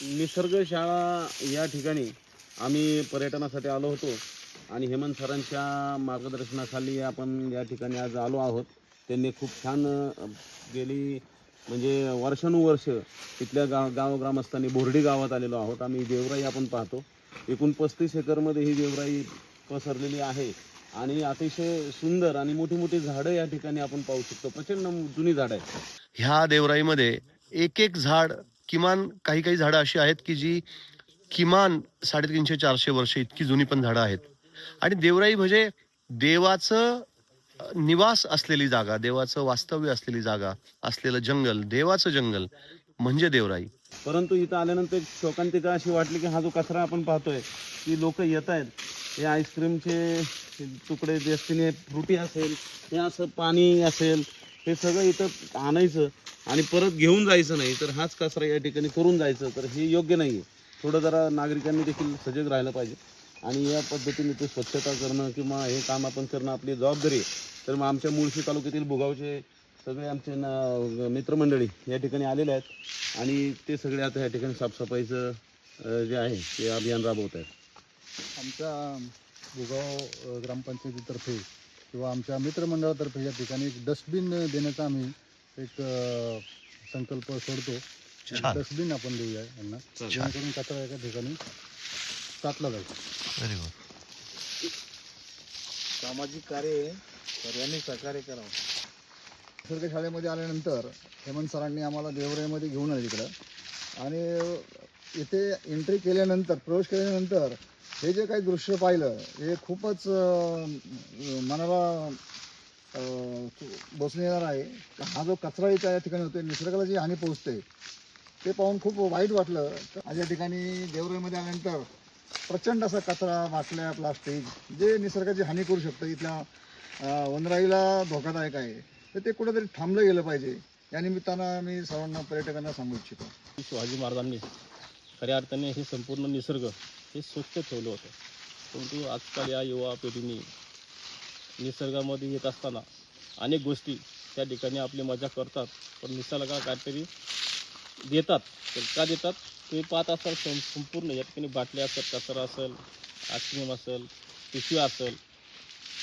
निसर्ग शाळा या ठिकाणी आम्ही पर्यटनासाठी आलो होतो आणि हेमंत सरांच्या मार्गदर्शनाखाली आपण या ठिकाणी आज आलो आहोत. त्यांनी खूप छान गेली म्हणजे वर्षानुवर्ष तिथल्या गाव गाव ग्रामस्थांनी बोर्डी गावात आलेलो आहोत. आम्ही देवराई आपण पाहतो. एकूण पस्तीस एकरमध्ये ही देवराई पसरलेली आहे आणि अतिशय सुंदर आणि मोठी मोठी झाडं या ठिकाणी आपण पाहू शकतो. प्रचंड जुनी झाडं आहेत. ह्या देवराईमध्ये एक एक झाड किमान काही काही झाडं अशी आहेत की जी किमान साडेतीनशे चारशे वर्ष इतकी जुनी पण झाडं आहेत. आणि देवराई म्हणजे देवाचं निवास असलेली जागा देवाचं वास्तव्य असलेली जागा असलेलं जंगल देवाचं जंगल म्हणजे देवराई. परंतु इथं आल्यानंतर एक शोकांतिका अशी वाटली की हा जो कचरा आपण पाहतोय की लोक येत आहेत. हे आईस्क्रीमचे तुकडे जे असतील फ्रुटी असेल हे असं पाणी असेल हे सगळं इथं आणायचं आणि परत घेऊन जायचं नाही तर हाच कचरा या ठिकाणी करून जायचं तर हे योग्य नाही आहे थोडं जरा नागरिकांनी देखील सजग राहिलं पाहिजे. आणि या पद्धतीने ते स्वच्छता करणं किंवा हे काम आपण करणं आपली जबाबदारी आहे. तर मग आमच्या मुळशी तालुक्यातील भुगावचे सगळे आमचे ना मित्रमंडळी या ठिकाणी आलेले आहेत. आणि ते सगळे आता या ठिकाणी साफसफाईचं जे आहे ते अभियान राबवत आहेत. आमच्या भुगाव ग्रामपंचायतीतर्फे किंवा आमच्या मित्रमंडळातर्फे या ठिकाणी एक डस्टबिन देण्याचा आम्ही एक अ, संकल्प सोडतो. डस्टबिन आपण देऊया यांना. जेणेकरून कचरा एका ठिकाणी टाकला जाईल. व्हेरी गुड सामाजिक कार्य सर्वांनी सहकार्य करावं. निसर्ग शाळेमध्ये आल्यानंतर हेमंत सरांनी आम्हाला देवराईमध्ये घेऊन आले तिकडं. आणि इथे एंट्री केल्यानंतर प्रवेश केल्यानंतर हे जे काही दृश्य पाहिलं हे खूपच मनाला बसून येणार आहे. हा जो कचरा इथं या ठिकाणी होतो निसर्गाला जी हानी पोहोचते ते पाहून खूप वाईट वाटलं. आज या ठिकाणी देवरेमध्ये आल्यानंतर प्रचंड असा कचरा बाटल्या प्लास्टिक जे निसर्गाची हानी करू शकतं. इथल्या वनराईला धोकादायक आहे. तर ते कुठेतरी थांबलं गेलं पाहिजे. या निमित्तानं मी सर्वांना पर्यटकांना सांगू इच्छितो. शिवाजी महाराजांनी खऱ्या अर्थाने हे संपूर्ण निसर्ग हे स्वच्छ ठेवलं होतं. परंतु आजकाल या युवा पिढीने निसर्गामध्ये येत असताना अनेक गोष्टी त्या ठिकाणी आपली मजा करतात. पण निसर्गा काहीतरी देतात. तर का देतात? तुम्ही पाहत असाल सं संपूर्ण या ठिकाणी बाटल्या असतात कचरा असेल आईस्क्रीम असेल पिशव्या असेल.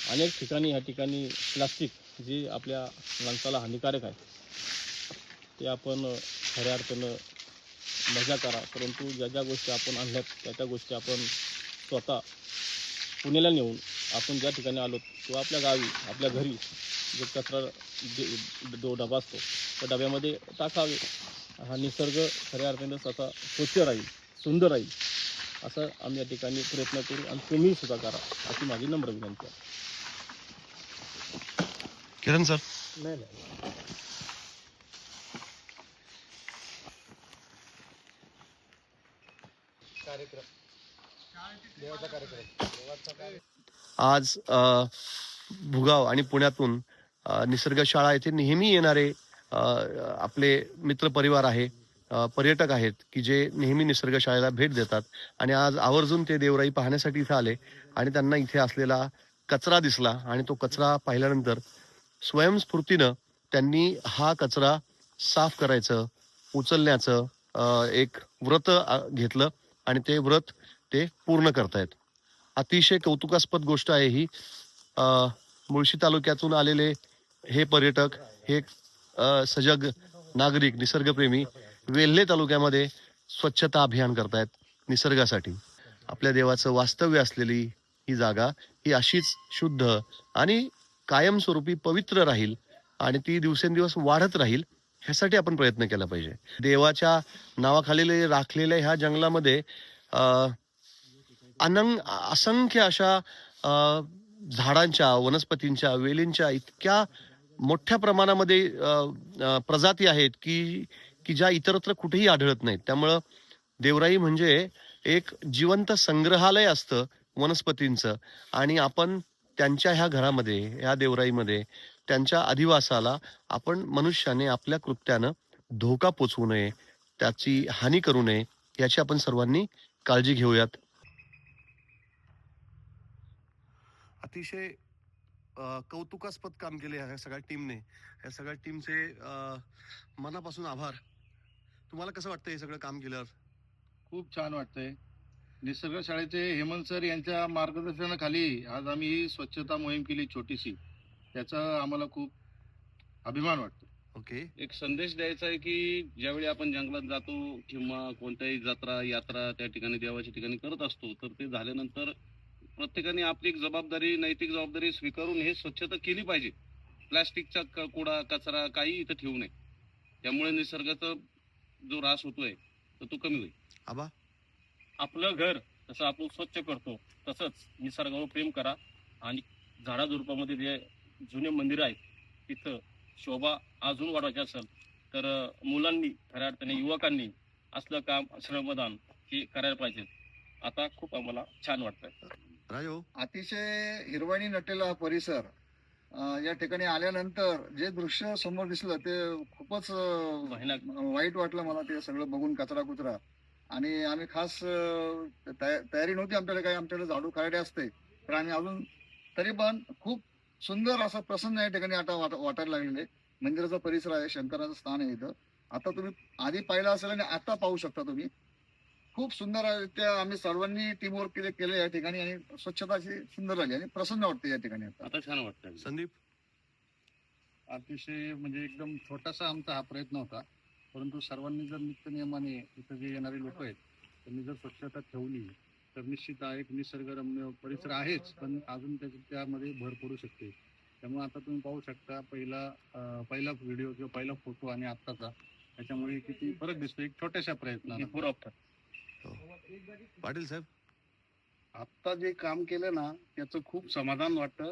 अनेक ठिकाणी ह्या ठिकाणी प्लास्टिक जे आपल्या माणसाला हानिकारक आहे. ते आपण खऱ्या अर्थानं मजा करा. परंतु ज्या ज्या गोष्टी आपण आणल्यात त्या त्या गोष्टी आपण स्वतः पुण्याला नेऊन आपण ज्या ठिकाणी आलो किंवा आपल्या गावी आपल्या घरी जो कचरा जो डबा असतो त्या डब्यामध्ये टाकावे. हा निसर्ग खऱ्या अर्थानं स्वतः स्वच्छ राहील सुंदर राहील असं आम्ही या ठिकाणी प्रयत्न करू आणि तुम्ही सुद्धा करा अशी माझी नम्र विनंती आहे. किरण सर? नाही नाही कार्यक्रम देवाचा कार्यक्रम देवाचा कार्यक्रम आज भुगाव आणि पुण्यातून निसर्ग शाळा येथे नेहमी येणारे आपले मित्र परिवार आहे पर्यटक आहेत की जे नेहमी निसर्ग शाळेला भेट देतात. आणि आज आवर्जून ते देवराई पाहण्यासाठी इथे आले आणि त्यांना इथे असलेला कचरा दिसला आणि तो कचरा पाहिल्यानंतर स्वयंस्फूर्तीनं त्यांनी हा कचरा साफ करायचं उचलण्याचं एक व्रत घेतलं. आणि ते व्रत ते पूर्ण करतायत. अतिशय कौतुकास्पद गोष्ट आहे ही. मुळशी तालुक्यातून आलेले हे पर्यटक हे सजग नागरिक निसर्गप्रेमी वेल्हे तालुक्यामध्ये स्वच्छता अभियान करतायत निसर्गासाठी. आपल्या देवाचं वास्तव्य असलेली ही जागा ही अशीच शुद्ध आणि कायमस्वरूपी पवित्र राहील आणि ती दिवसेंदिवस वाढत राहील ह्यासाठी आपण प्रयत्न केला पाहिजे. देवाच्या नावाखाली राखलेल्या ह्या जंगलामध्ये अनंग असंख्य अशा झाडांच्या वनस्पतींच्या वेलींच्या इतक्या मोठ्या प्रमाणामध्ये प्रजाती आहेत की की ज्या इतरत्र कुठेही आढळत नाहीत. त्यामुळं देवराई म्हणजे एक जिवंत संग्रहालय असतं वनस्पतींचं आणि आपण त्यांच्या ह्या घरामध्ये ह्या देवराईमध्ये त्यांच्या अधिवासाला आपण मनुष्याने आपल्या कृत्यानं धोका पोचवू नये त्याची हानी करू नये याची आपण सर्वांनी काळजी घेऊयात. अतिशय कौतुकास्पद काम केले ह्या सगळ्या टीमने. ह्या सगळ्या टीमचे मनापासून आभार. तुम्हाला कसं वाटतं हे सगळं काम केल्यावर? खूप छान वाटतंय. निसर्ग शाळेचे हेमंत सर यांच्या मार्गदर्शनाखाली आज आम्ही ही स्वच्छता मोहीम केली छोटीशी. त्याचा आम्हाला खूप अभिमान वाटतो. ओके. एक संदेश द्यायचा आहे की ज्यावेळी आपण जंगलात जातो किंवा कोणत्याही जत्रा यात्रा त्या ठिकाणी देवाच्या ठिकाणी करत असतो तर ते झाल्यानंतर प्रत्येकाने आपली एक जबाबदारी नैतिक जबाबदारी स्वीकारून हे स्वच्छता केली पाहिजे. प्लास्टिकचा क- कुडा कचरा काही इथं ठेवू नये. त्यामुळे निसर्गाचा जो रास होतोय तर तो कमी होईल. आबा. आपलं घर जसं आपण स्वच्छ करतो तसंच निसर्गावर प्रेम करा आणि झाडाझुडपामध्ये जे जुने मंदिर आहेत. तिथं शोभा अजून वाढवायची असेल तर मुलांनी खऱ्या अर्थाने युवकांनी असलं काम श्रमदान हे करायला पाहिजे. आता खूप आम्हाला छान वाटतंय. राजो? अतिशय हिरवाणी नटलेला हा परिसर या ठिकाणी आल्यानंतर जे दृश्य समोर दिसलं ते खूपच वाईट वाटलं मला ते सगळं बघून कचरा कुचरा आणि आम्ही खास तयारी नव्हती आमच्याकडे काही आमच्याकडे झाडू खराडे असते. पण आम्ही अजून तरी पण खूप सुंदर असं प्रसन्न या ठिकाणी आता वाट- वाटायला लागलेले मंदिराचा परिसर आहे शंकराचं स्थान आहे इथं. आता तुम्ही आधी पाहिलं असेल आणि आता पाहू शकता तुम्ही. खूप सुंदर त्या आम्ही सर्वांनी टीमवर्क केले केले या ठिकाणी आणि स्वच्छता अशी सुंदर झाली आणि प्रसन्न वाटते या ठिकाणी आता. आता छान वाटतं संदीप? अतिशय म्हणजे एकदम छोटासा आमचा हा प्रयत्न होता. परंतु सर्वांनी जर नित्यनियमाने इथं जे येणारे लोक आहेत त्यांनी जर स्वच्छता ठेवली तर निश्चित हा एक निसर्गरम्य परिसर आहेच पण अजून त्याच्या त्यामध्ये भर पडू शकते. त्यामुळे आता तुम्ही पाहू शकता पहिला पहिला व्हिडिओ किंवा पहिला फोटो आणि आत्ताचा. त्याच्यामुळे किती फरक दिसतो एक छोट्याशा प्रयत्न आफ्टर पाटील साहेब? आत्ता जे काम केलं ना त्याचं खूप समाधान वाटतं.